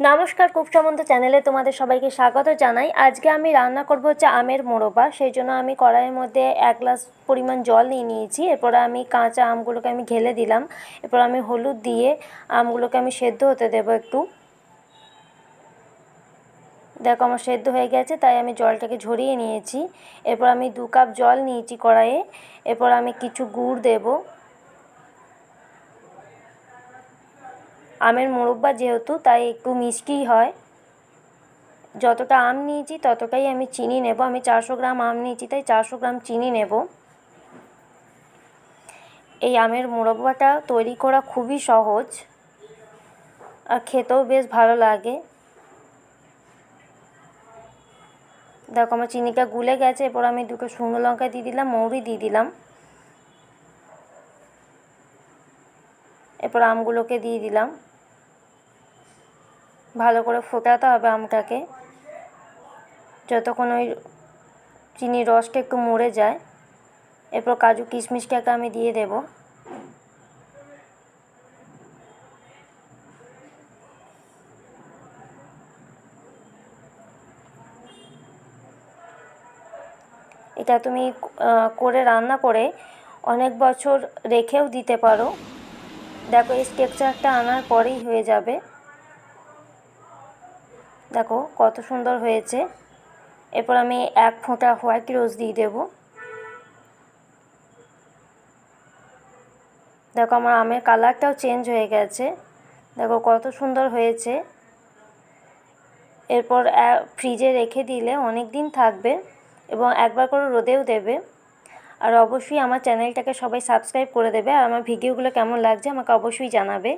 নমস্কার কুক সম্বন্ধ চ্যানেলে তোমাদের সবাইকে স্বাগত জানাই। আজকে আমি রান্না করব হচ্ছে আমের মোরব্বা সেই জন্য আমি কড়াইয়ের মধ্যে এক গ্লাস পরিমাণ জল নিয়ে নিয়েছি। এরপরে আমি কাঁচা আমগুলোকে আমি ঘেলে দিলাম। এরপর আমি হলুদ দিয়ে আমগুলোকে আমি সেদ্ধ হতে দেবো একটু। দেখো আমার সেদ্ধ হয়ে গেছে, তাই আমি জলটাকে ঝরিয়ে নিয়েছি। এরপর আমি দু কাপ জল নিয়েছি কড়াইয়ে। এরপর আমি কিছু গুড় দেবো। আমের মোরব্বা যেহেতু, তাই একটু মিষ্টিই হয়। যতটা আম নিয়েছি, ততটাই আমি চিনি নেব। আমি চারশো গ্রাম আম নিয়েছি, তাই চারশো গ্রাম চিনি নেব। এই আমের মোরব্বাটা তৈরি করা খুবই সহজ, আর খেতেও বেশ ভালো লাগে। দেখো, আমার চিনিটা গুলে গেছে, এরপর আমি দুটো শুকনো লঙ্কা দিয়ে দিলাম, মৌরি দিয়ে দিলাম। এরপর আমগুলোকে দিয়ে দিলাম। ভালো করে ফোটাতে হবে আমটাকে। যতক্ষণ ওই চিনির রসটা একটু মরে যায়, এরপর কাজু কিশমিশটাকে আমি দিয়ে দেব। এটা তুমি করে রান্না করে অনেক বছর রেখেও দিতে পারো। দেখো, এই স্ট্রাকচারটা আনার পরেই হয়ে যাবে। দেখো কত সুন্দর হয়েছে। এরপর আমি এক ফোঁটা হোয়াইট রোজ দিয়ে দেব। দেখো আমার আমের কালারটাও চেঞ্জ হয়ে গেছে। দেখো কত সুন্দর হয়েছে। এরপর ফ্রিজে রেখে দিলে অনেক দিন থাকবে এবং একবার করে রোদেও দেবে। আর অবশ্যই আমার চ্যানেলটাকে সবাই সাবস্ক্রাইব করে দেবে। আর আমার ভিডিওগুলো কেমন লাগছে আমাকে অবশ্যই জানাবে।